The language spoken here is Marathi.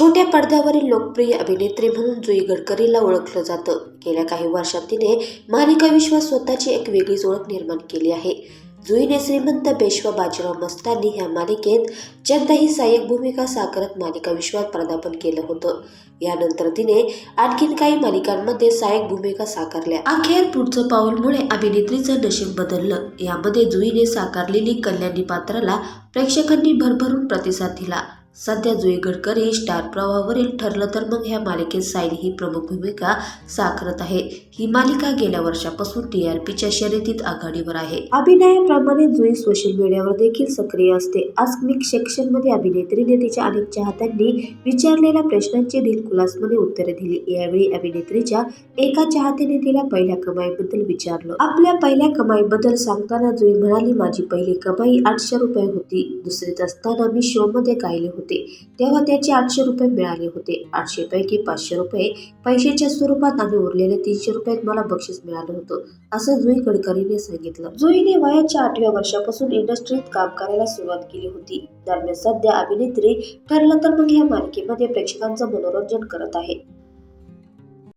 छोट्या पडद्यावरील लोकप्रिय अभिनेत्री म्हणून जुई गडकरीला ओळखलं जातं. गेल्या काही वर्षात तिने मालिका विश्वात स्वतःची एक वेगळीच ओळख निर्माण केली आहे. जुईने श्रीमंत पेशवा बाजीराव मस्तानी ह्या मालिकेत चंदाही सहाय्यक भूमिका साकारत मालिका विश्वात पदार्पण केलं होतं. यानंतर तिने आणखीन काही मालिकांमध्ये सहाय्यक भूमिका साकारल्या. अखेर पुढचं पाऊलमुळे अभिनेत्रीचं नशीब बदललं. यामध्ये जुईने साकारलेली कल्याणी पात्राला प्रेक्षकांनी भरभरून प्रतिसाद दिला. सध्या जुई गडकरी स्टार प्रवाहावरील ठरलं तर मग ह्या मालिकेत सायली ही प्रमुख भूमिका साकारत आहे. ही मालिका गेल्या वर्षापासून टी आर पीच्या शर्यतीत आघाडीवर आहे. अभिनयाप्रमाणे जुई सोशल मीडियावर देखील सक्रिय असते. आस्मिक सेक्शनमध्ये अभिनेत्रीने तिच्या अनेक चाहत्यांनी विचारलेल्या प्रश्नांची दिलखुलासपणे उत्तरे दिली. यावेळी अभिनेत्रीच्या एका चाहत्याने तिला पहिल्या कमाईबद्दल विचारलं. आपल्या पहिल्या कमाईबद्दल सांगताना जुई म्हणाली माझी पहिली कमाई आठशे रुपये होती. दुसरीत असताना मी शो मध्ये गायले होते. होते. तेव्हा त्याचे आठशे रुपये मिळाले होते. आठशेपैकी पाचशे रुपये पैशाच्या स्वरूपात आणि उरलेले तीनशे रुपयात मला बक्षीस मिळालं होतं असं जुई गडकरीने सांगितलं. जुईने वयाच्या आठव्या वर्षापासून इंडस्ट्रीत काम करायला सुरुवात केली होती. दरम्यान सध्या अभिनेत्री ठरलं तर मग या मालिकेमध्ये प्रेक्षकांचं मनोरंजन करत आहे.